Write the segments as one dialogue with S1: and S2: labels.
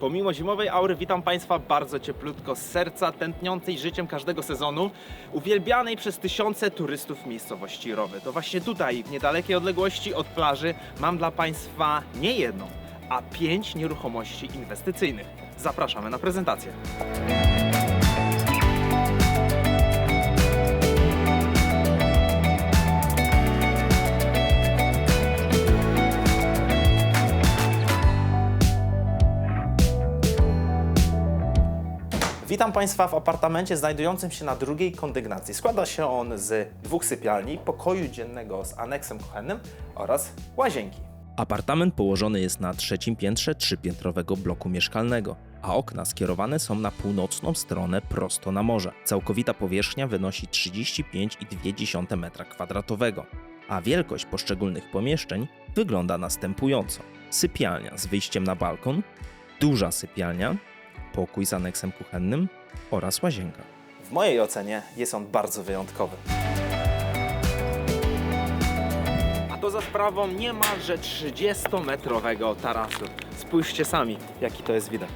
S1: Pomimo zimowej aury witam Państwa bardzo cieplutko z serca, tętniącej życiem każdego sezonu, uwielbianej przez tysiące turystów miejscowości Rowy. To właśnie tutaj, w niedalekiej odległości od plaży, mam dla Państwa nie jedną, a pięć nieruchomości inwestycyjnych. Zapraszamy na prezentację. Witam Państwa w apartamencie znajdującym się na drugiej kondygnacji. Składa się on z dwóch sypialni, pokoju dziennego z aneksem kuchennym oraz łazienki.
S2: Apartament położony jest na trzecim piętrze trzypiętrowego bloku mieszkalnego, a okna skierowane są na północną stronę prosto na morze. Całkowita powierzchnia wynosi 35,2 m2, a wielkość poszczególnych pomieszczeń wygląda następująco. Sypialnia z wyjściem na balkon, duża sypialnia, pokój z aneksem kuchennym oraz łazienka.
S1: W mojej ocenie jest on bardzo wyjątkowy. A to za sprawą niemalże 30-metrowego tarasu. Spójrzcie sami, jaki to jest widok.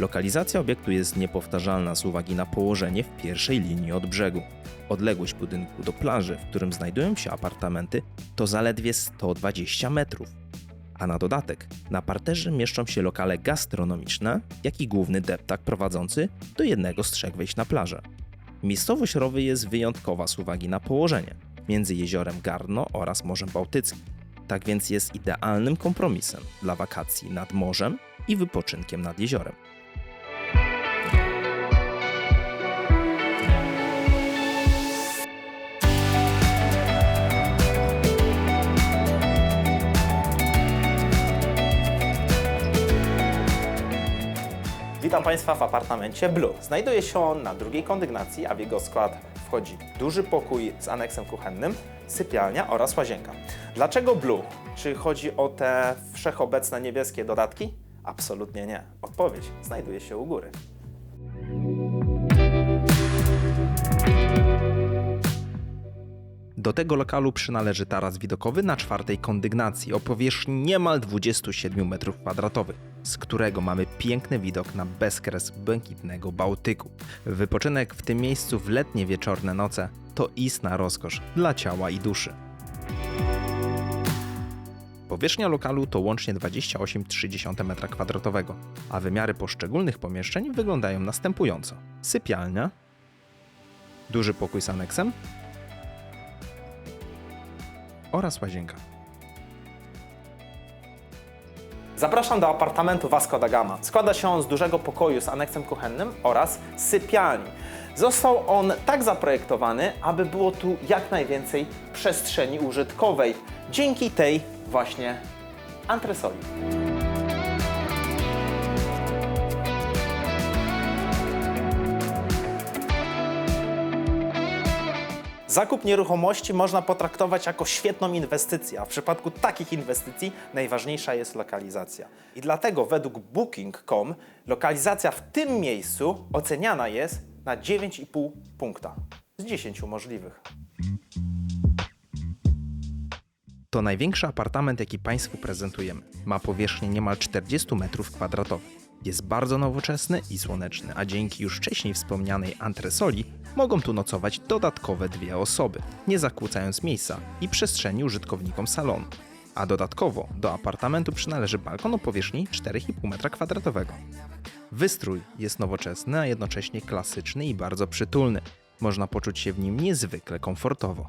S2: Lokalizacja obiektu jest niepowtarzalna z uwagi na położenie w pierwszej linii od brzegu. Odległość budynku do plaży, w którym znajdują się apartamenty, to zaledwie 120 metrów. A na dodatek, na parterze mieszczą się lokale gastronomiczne, jak i główny deptak prowadzący do jednego z trzech wejść na plażę. Miejscowość Rowy jest wyjątkowa z uwagi na położenie między jeziorem Garno oraz Morzem Bałtyckim. Tak więc jest idealnym kompromisem dla wakacji nad morzem i wypoczynkiem nad jeziorem.
S1: Witam Państwa w apartamencie Blue. Znajduje się on na drugiej kondygnacji, a w jego skład wchodzi duży pokój z aneksem kuchennym, sypialnia oraz łazienka. Dlaczego Blue? Czy chodzi o te wszechobecne niebieskie dodatki? Absolutnie nie. Odpowiedź znajduje się u góry.
S2: Do tego lokalu przynależy taras widokowy na czwartej kondygnacji o powierzchni niemal 27 m2, z którego mamy piękny widok na bezkres błękitnego Bałtyku. Wypoczynek w tym miejscu w letnie wieczorne noce to istna rozkosz dla ciała i duszy. Powierzchnia lokalu to łącznie 28,3 m2, a wymiary poszczególnych pomieszczeń wyglądają następująco: sypialnia, duży pokój z aneksem, oraz łazienka.
S1: Zapraszam do apartamentu Vasco da Gama. Składa się on z dużego pokoju z aneksem kuchennym oraz sypialni. Został on tak zaprojektowany, aby było tu jak najwięcej przestrzeni użytkowej dzięki tej właśnie antresoli. Zakup nieruchomości można potraktować jako świetną inwestycję, a w przypadku takich inwestycji najważniejsza jest lokalizacja. I dlatego według Booking.com lokalizacja w tym miejscu oceniana jest na 9,5 punkta z 10 możliwych.
S2: To największy apartament, jaki Państwu prezentujemy. Ma powierzchnię niemal 40 m2. Jest bardzo nowoczesny i słoneczny, a dzięki już wcześniej wspomnianej antresoli mogą tu nocować dodatkowe dwie osoby, nie zakłócając miejsca i przestrzeni użytkownikom salonu. A dodatkowo do apartamentu przynależy balkon o powierzchni 4,5 m2. Wystrój jest nowoczesny, a jednocześnie klasyczny i bardzo przytulny. Można poczuć się w nim niezwykle komfortowo.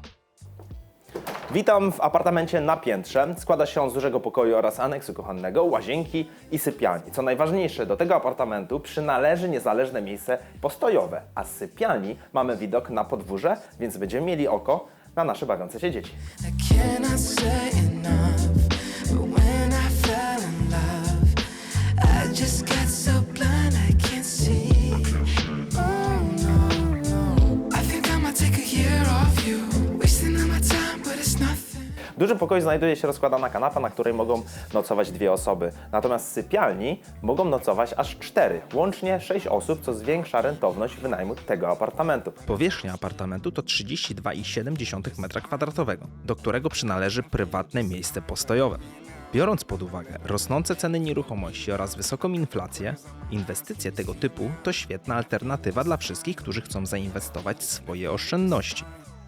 S1: Witam w apartamencie na piętrze. Składa się on z dużego pokoju oraz aneksu kuchennego, łazienki i sypialni. Co najważniejsze, do tego apartamentu przynależy niezależne miejsce postojowe, a z sypialni mamy widok na podwórze, więc będziemy mieli oko na nasze bawiące się dzieci.
S3: I
S1: W dużym pokoju znajduje się rozkładana kanapa, na której mogą nocować dwie osoby. Natomiast w sypialni mogą nocować aż cztery, łącznie sześć osób, co zwiększa rentowność wynajmu tego apartamentu.
S2: Powierzchnia apartamentu to 32,7 m2, do którego przynależy prywatne miejsce postojowe. Biorąc pod uwagę rosnące ceny nieruchomości oraz wysoką inflację, inwestycje tego typu to świetna alternatywa dla wszystkich, którzy chcą zainwestować swoje oszczędności.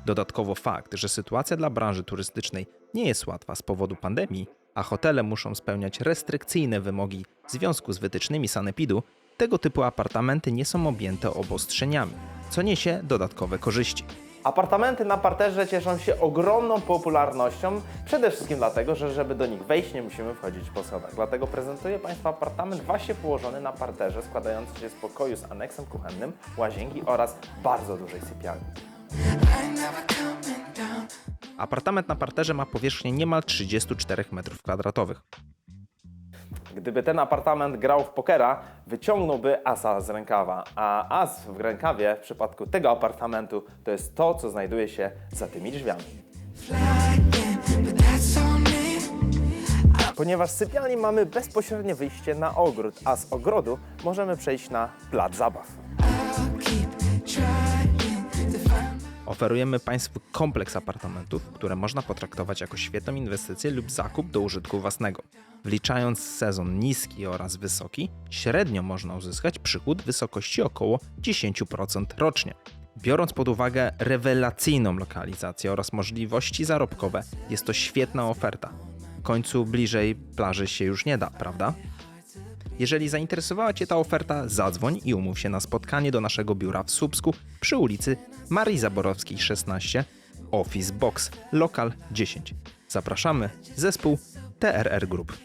S2: Dodatkowo fakt, że sytuacja dla branży turystycznej nie jest łatwa z powodu pandemii, a hotele muszą spełniać restrykcyjne wymogi w związku z wytycznymi sanepidu, tego typu apartamenty nie są objęte obostrzeniami, co niesie dodatkowe korzyści.
S1: Apartamenty na parterze cieszą się ogromną popularnością, przede wszystkim dlatego, że żeby do nich wejść nie musimy wchodzić po schodach. Dlatego prezentuję Państwu apartament właśnie położony na parterze, składający się z pokoju z aneksem kuchennym, łazienki oraz bardzo dużej sypialni.
S2: Apartament na parterze ma powierzchnię niemal 34 m2.
S1: Gdyby ten apartament grał w pokera, wyciągnąłby asa z rękawa, a as w rękawie w przypadku tego apartamentu to jest to, co znajduje się za tymi drzwiami. Ponieważ z sypialni mamy bezpośrednie wyjście na ogród, a z ogrodu możemy przejść na plac zabaw.
S2: Oferujemy Państwu kompleks apartamentów, które można potraktować jako świetną inwestycję lub zakup do użytku własnego. Wliczając sezon niski oraz wysoki, średnio można uzyskać przychód w wysokości około 10% rocznie. Biorąc pod uwagę rewelacyjną lokalizację oraz możliwości zarobkowe, jest to świetna oferta. W końcu bliżej plaży się już nie da, prawda? Jeżeli zainteresowała Cię ta oferta, zadzwoń i umów się na spotkanie do naszego biura w Słupsku przy ulicy Marii Zaborowskiej 16, Office Box, lokal 10. Zapraszamy, zespół TRR Group.